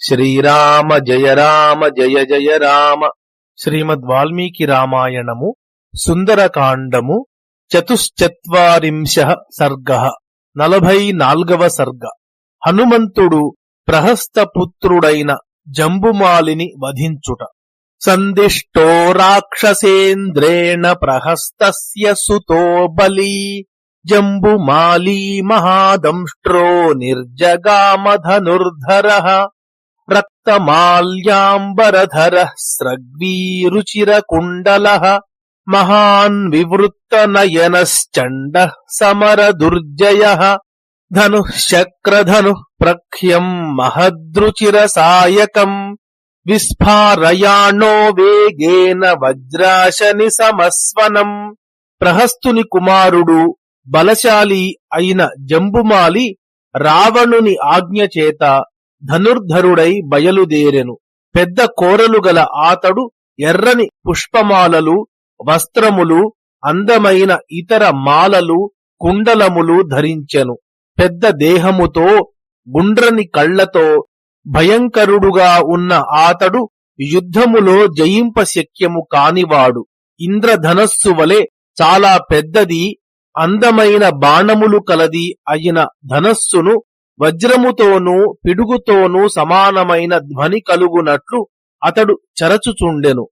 శ్రీరామ జయ రామ జయ జయ రామ. శ్రీమద్ వాల్మీకి రామాయణము సుందరకాండము చతుశ్చత్వరింశ సర్గ నలభై నాల్గవ సర్గ. హనుమంతుడు ప్రహస్తపుత్రుడైన జంబుమాలిని వధించుట. సందిష్టో రాక్షసేంద్రేణ ప్రహస్తస్య సుతో బలీ. జంబుమాలీ మహాదంష్ట్రో నిర్జగామధనుర్ధర రక్తమాల్యాంబరధర స్రగ్వీరుచిరకుండల మహాన్ వివృత్తనయనశ్చండ సమరదుర్జయ ధను శక్రధను ప్రఖ్యం మహద్రుచిరసాయకం విస్ఫారయాణో వేగేన వజ్రాశని సమస్వనం ప్రహస్తుని కుమారుడు బలశాలి అయిన జంబుమాలి రావణుని ఆజ్ఞ చేత ధనుర్ధరుడై బయలుదేరెను. పెద్ద కోరలు గల ఆతడు ఎర్రని పుష్పమాలలు వస్త్రములు అందమైన ఇతర మాలలు కుండలములు ధరించెను. పెద్ద దేహముతో గుండ్రని కళ్ళతో భయంకరుడుగా ఉన్న ఆతడు యుద్ధములో జయింప శక్యము కానివాడు. ఇంద్రధనస్సు వలె చాలా పెద్దది అందమైన బాణములు కలది అయిన ధనస్సును వజ్రముతోనూ పిడుగుతోనూ సమానమైన ధ్వని కలుగునట్లు అతడు చరచుచుండెను.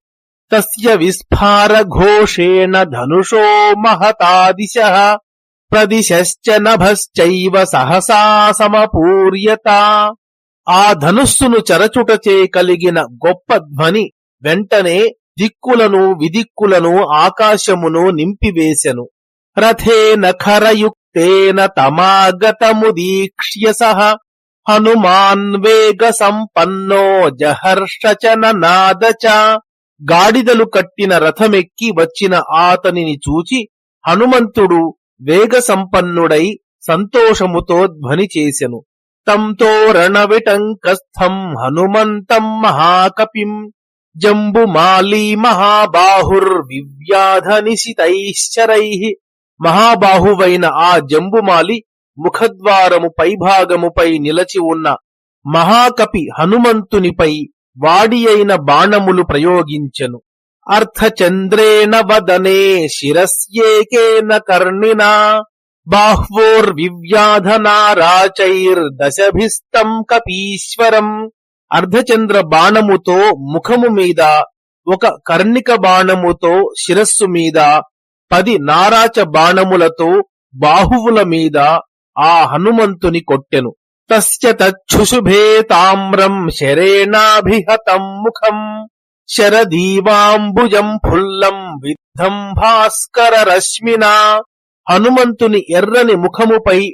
తస్య విస్ఫార ఘోషేణ ధనుషో మహతాదిశ ప్రదిశ్చ నభశ్చైవ సహసా సమపూర్యత. ఆ ధనుస్సును చరచుటచే కలిగిన గొప్ప ధ్వని వెంటనే దిక్కులను విదిక్కులను ఆకాశమును నింపివేశెను రథేన తమాగతము దీక్ష్యస సహ హనుమాన్ వేగ సంపన్నో జహర్షచన నాదచ గాడిదలు కట్టిన రథమెక్కి వచ్చిన ఆతనిని చూచి హనుమంతుడు వేగ సంపన్నుడై సంతోషముతో ధ్వని చేసెను. తంతో రణవిటంకస్థం హనుమంతం మహాకపిం జంబుమాలీ మహాబాహుర్వివ్యాధనిశితైశ్చరై మహాబాహువైన ఆ జంబుమాలి ముఖద్వారము పైభాగముపై నిలచి ఉన్న మహాకపి హనుమంతునిపై వాడియైన బాణములు ప్రయోగించెను. అర్థచంద్రేణ వదనే శిరస్యేకేన కర్ణినా బాహ్వోర్వివ్యాధనారాచైర్దశభిస్తం కపీశ్వరం. అర్ధచంద్ర బాణముతో ముఖము మీద ఒక కర్ణిక బాణముతో శిరస్సు మీద పది నారాచ బాణములతో బాహువుల మీద ఆ హనుమంతుని కొట్టెను. తస్య తచ్చుశుభే తామ్రం శరేణాభిహతం ముఖం. శరదీవాంబుజం ఫుల్లం విద్ధం భాస్కర రశ్మినా. హనుమంతుని ఎర్రని ముఖముపై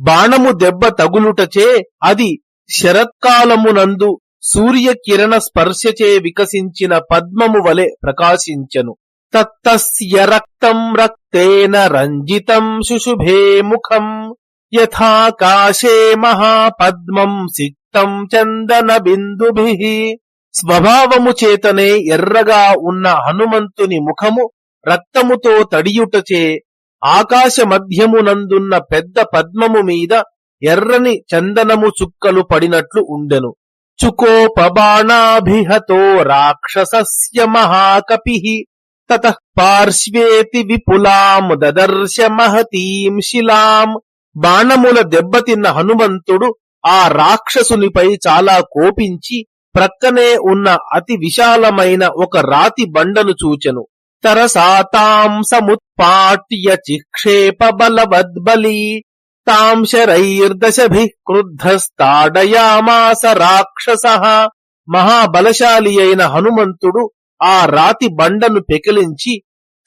బాణము దెబ్బ తగులుటచే అది శరత్కాలమునందు సూర్యకిరణ స్పర్శచే వికసించిన పద్మము వలె ప్రకాశించెను. తత్తస్య రక్తం రక్తేన రంజితం శుశుభే ముఖం యథాకాశే మహాపద్మం సిక్తం చందన బిందుభి స్వభావము చేతనే ఎర్రగా ఉన్న హనుమంతుని ముఖము రక్తముతో తడియుటచే ఆకాశ మధ్యమునందున్న పెద్ద పద్మము మీద ఎర్రని చందనము చుక్కలు పడినట్లు ఉండెను. చుకోపబాణాభిహతో రాక్షసస్య మహాకపి। తత పార్శ్వేతి విపులాం దదర్శ మహతీం శిలాం బాణముల దెబ్బతిన్న హనుమంతుడు ఆ రాక్షసునిపై చాలా కోపించి ప్రక్కనే ఉన్న అతి విశాలమైన ఒక రాతి బండను చూచెను తరసాతాం సముత్పాట్య చిక్షేప బలవద్బలి తాం శరైర్దశభి క్రుద్ధస్తాడయామాస రాక్షస మహాబలశాలి అయిన హనుమంతుడు ఆ రాతి బండను పెకిలించి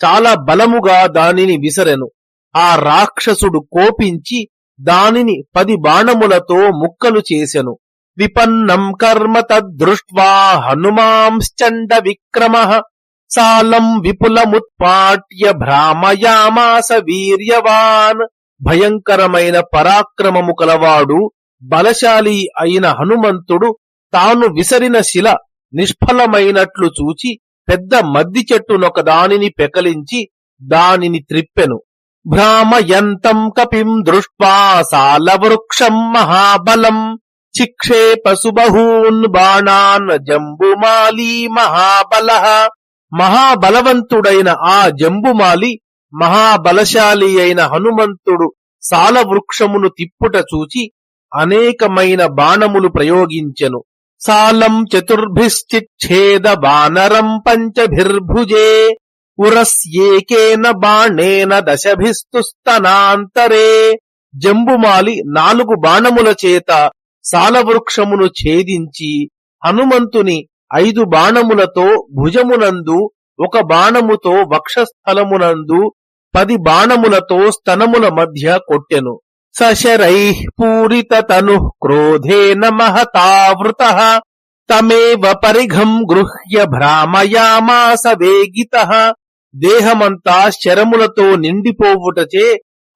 చాలా బలముగా దానిని విసరెను. ఆ రాక్షసుడు కోపించి దానిని పది బాణములతో ముక్కలు చేసెను. విపన్నం కర్మ తద్దృష్ట్వా హనుమాంశ్చండ విక్రమ. సాలం విపులముత్పాట్య భ్రామయామాస వీర్యవాన్. భయంకరమైన పరాక్రమము కలవాడు బలశాలి అయిన హనుమంతుడు తాను విసరిన శిల నిష్ఫలమైనట్లు చూచి పెద్ద మద్ది చెట్టునొక దానిని పెకలించి దానిని త్రిప్పెను. భ్రామయంతం కపిం దృష్ట్వా సాలవృక్షం మహాబలం. చిక్షేప సుబహూన్ బాణాన్ జంబుమాలి మహాబల. మహాబలవంతుడైన ఆ జంబుమాలి మహాబలశాలి అయిన హనుమంతుడు సాలవృక్షమును తిప్పుట చూచి అనేకమైన బాణములు ప్రయోగించెను. సాలం చతుర్భిశ్చిచ్ఛేద వానరం పంచభిర్భుజే ఉరస్యేకేన బాణేన దశభిస్తుస్తనాంతరే. జంబుమాలి నాలుగు బాణముల చేత సాలవృక్షమును ఛేదించి హనుమంతుని ఐదు బాణములతో భుజమునందు ఒక బాణముతో వక్షస్థలమునందు పది బాణములతో స్తనముల మధ్య కొట్టెను. సశరై పూరిత తను క్రోధేన మహతావృత తమేవ పరిఘం గృహ్య భ్రామయామాస వేగిత దేహమంతా శరములతో నిండిపోవుటచే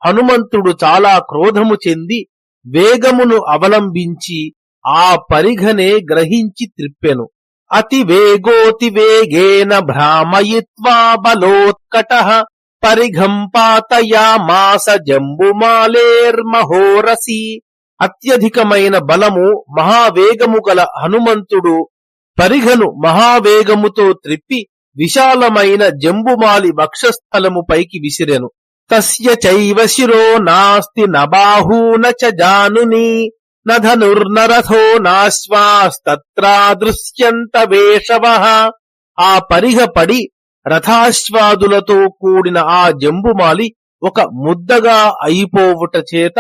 హనుమంతుడు చాలా క్రోధము చెంది వేగమును అవలంబించి ఆ పరిఘనే గ్రహించి త్రిప్పెను. అతి వేగోతి వేగేన భ్రామయిత్వా బలోత్కట పరిఘంపాతయామాస జంబుమాలేర్మహోరసి. అత్యధికమైన బలము మహావేగము గల హనుమంతుడు పరిఘను మహావేగముతో త్రిప్పి విశాలమైన జంబుమాలి వక్షస్థలము పైకి విసిరెను. తస్య చైవ శిరో నాస్తి నబాహూన చ జానుని. నధనుర్నరథో నాశ్వాస్తత్రాదృశ్యంత వేషవ. ఆ పరిహ పడి రథాశ్వాదులతో కూడిన ఆ జంబుమాలి ఒక ముద్దగా అయిపోవుట చేత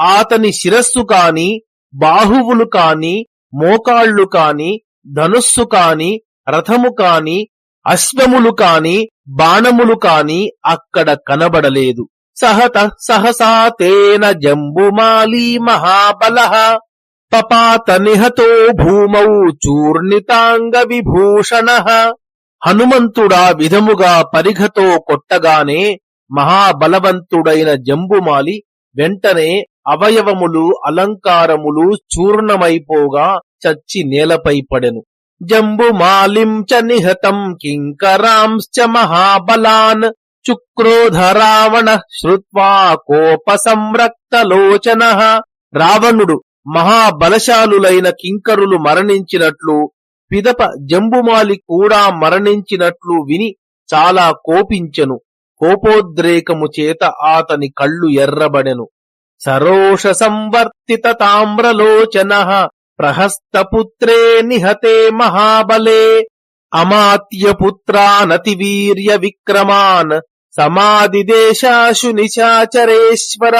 ఆతని శిరస్సు కాని బాహువులు కాని మోకాళ్ళు కాని ధనుస్సు కాని రథము కాని అశ్వములు కాని బాణములు కాని అక్కడ కనబడలేదు. సహత సహసా తేన జంబుమాలి మహాబల పపాత నిహతో భూమౌ చూర్ణితాంగ విభూషణ హనుమంతుడా విధముగా పరిఘతో కొట్టగానే మహాబలవంతుడైన జంబుమాలి వెంటనే అవయవములు అలంకారములు చూర్ణమైపోగా చచ్చి నేలపై పడెను. జంబుమాలిం చ నిహతం కింకరాంశ్చ మహాబలాన్ చుక్రోధ రావణ శ్రుత్వా కోప సంరక్తలోచన రావణుడు మహాబలశాలులైన కింకరులు మరణించినట్లు పిదప జంబుమాలి కూడా మరణించినట్లు విని చాలా కోపించెను. కోపోద్రేకము చేత ఆతని కళ్ళు ఎర్రబడెను. సరోష సంవర్తిత తామ్రలోచన ప్రహస్తపుత్రే నిహతే మహాబలే. అమాత్యపుత్రానతివీర్య విక్రమాన్ సమాధిదేశాశు నిశాచరేశ్వర.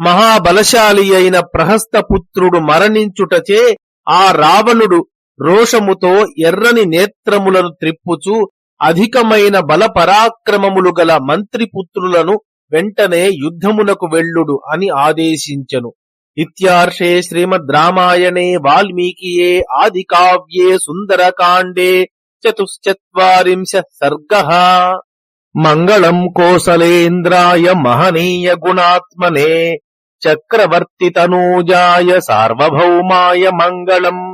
మహాబలశాలి అయిన ప్రహస్తపుత్రుడు మరణించుటచే ఆ రావణుడు రోషముతో ఎర్రని నేత్రములను త్రిప్పుచు అధికమైన బల పరాక్రమములు గల మంత్రిపుత్రులను వెంటనే యుద్ధమునకు వెళ్ళుడు అని ఆదేశించెను. ఇత్యార్షే శ్రీమద్ రామాయణే వాల్మీకియే ఆది కావ్యే సుందరకాండే చతుశ్చత్వరింశ సర్గ మంగళం కోసలేంద్రాయ మహనీయ గుణాత్మనే చక్రవర్తి తనూజాయ సార్వభౌమాయ మంగళం.